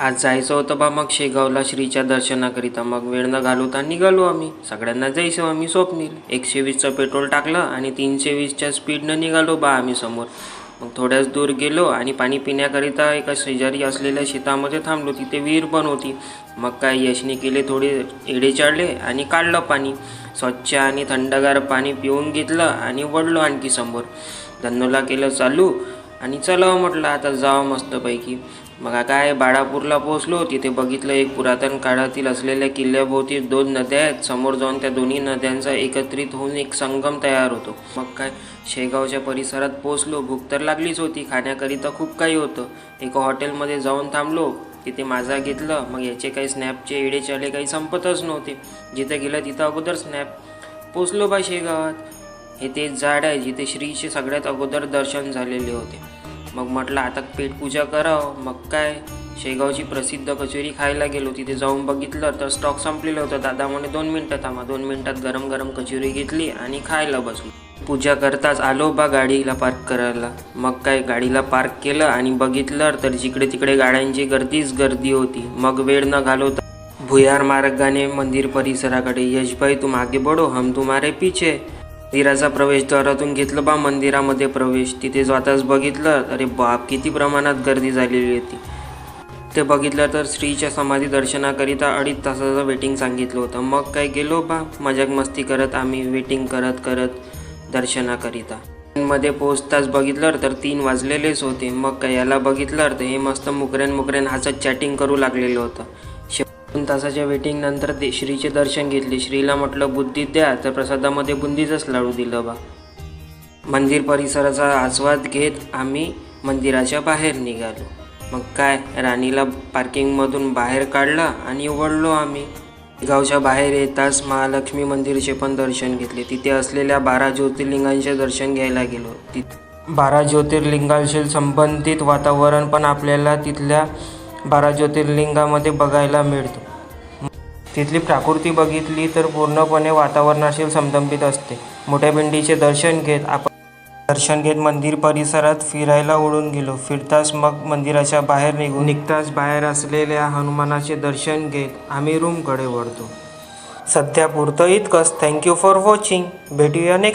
आज जायचं होतं बा मग शेगावला श्रीच्या दर्शनाकरिता. मग वेळ न घालवता निघालो आम्ही. सगळ्यांना जायचो आम्ही स्वप्नील. एकशे वीसचं पेट्रोल टाकलं आणि तीनशे वीसच्या स्पीडनं निघालो बा आम्ही समोर. मग थोड्याच दूर गेलो आणि पाणी पिण्याकरिता एका शेजारी असलेल्या शेतामध्ये थांबलो. तिथे विहीर पण होती. मग काय यशने केले थोडे एडे चढले आणि काढलं पाणी. स्वच्छ आणि थंडगार पाणी पिऊन घेतलं आणि वळलो आणखी समोर. धन्नोला केलं चालू. आणि चलावं हो म्हटलं आता जावं मस्तपैकी. मग काय बाळापूरला पोहोचलो तिथे बघितलं एक पुरातन काळातील असलेल्या किल्ल्याभोवती दोन नद्या आहेत. समोर जाऊन त्या दोन्ही नद्यांचा एकत्रित होऊन एक संगम तयार होतो. मग काय शेगावच्या परिसरात पोहोचलो. भूक तर लागलीच होती खाण्याकरिता खूप काही होतं. एका हॉटेलमध्ये जाऊन थांबलो. तिथे माझा घेतलं. मग याचे काही स्नॅपचे एडे चाले काही संपतच नव्हते. जिथे गेलं तिथं अगोदर स्नॅप. पोचलो बा शेगावात. हे तेच झाड आहे जिथे श्रीचे सगळ्यात अगोदर दर्शन झालेले होते. मग म्हटलं आता पेटपूजा करावं. मग काय? शेगावची प्रसिद्ध कचोरी खायला गेलो. तिथे जाऊन बघितलं तर स्टॉक संपलेलं होतं. दादा म्हणे दोन मिनटं थांबा. दोन मिनटात गरम गरम कचोरी घेतली आणि खायला बसलो. पूजा करताच आलो बा गाडीला पार्क करायला. मग काय? गाडीला पार्क केलं आणि बघितलं तर जिकडे तिकडे गाड्यांची गर्दीच गर्दी होती. मग वेळ न घालवता भुयार मार्गाने मंदिर परिसराकडे यशभाई तू मागे बढो. हम तुम्हारे पीछे. मंदिराचा प्रवेशद्वारातून घेतलं बा मंदिरामध्ये प्रवेश. तिथे जाताच बघितलं अरे बाप किती प्रमाणात गर्दी झालेली होती. ते बघितलं तर श्रीच्या समाधी दर्शनाकरिता अडीच तासाचं वेटिंग सांगितलं होतं. मग काय गेलो बा मजाक मस्ती करत आम्ही वेटिंग करत करत दर्शनाकरिता. मध्ये पोहोचताच बघितलं तर तीन वाजलेलेच होते. मग काय याला बघितलं तर हे मस्त मुकरेन मुकऱ्यान हसत चॅटिंग करू लागलेलं होतं. दोन तासाच्या वेटिंग नंतर ते श्रीचे दर्शन घेतले. श्रीला म्हटलं बुद्धी द्या. तर प्रसादामध्ये बुंदीचंच लाडू दिलं बा. मंदिर परिसराचा आस्वाद घेत आम्ही मंदिराच्या बाहेर निघालो. मग काय राणीला पार्किंगमधून बाहेर काढलं आणि वळलो आम्ही. गावच्या बाहेर येताच महालक्ष्मी मंदिरचे पण दर्शन घेतले. तिथे असलेल्या बारा ज्योतिर्लिंगांचे दर्शन घ्यायला गेलो. तिथ बारा ज्योतिर्लिंगांशी संबंधित वातावरण पण आपल्याला तिथल्या बारा ज्योतिर्लिंगामध्ये बघायला मिळतो. तिथली प्राकृती बघितली तर पूर्णपणे वातावरणाशी संबंधित असते. मोठ्या पिंडीचे दर्शन घेत आपण दर्शन घेत मंदिर परिसरात फिरायला उडून गेलो. फिरताच मग मंदिराच्या बाहेर निघून निघताच बाहेर असलेल्या हनुमानाचे दर्शन घेत आम्ही रूमकडे वळतो. सध्या पुरतं इतकंच. थँक्यू फॉर वॉचिंग भेटूया नेक्स्ट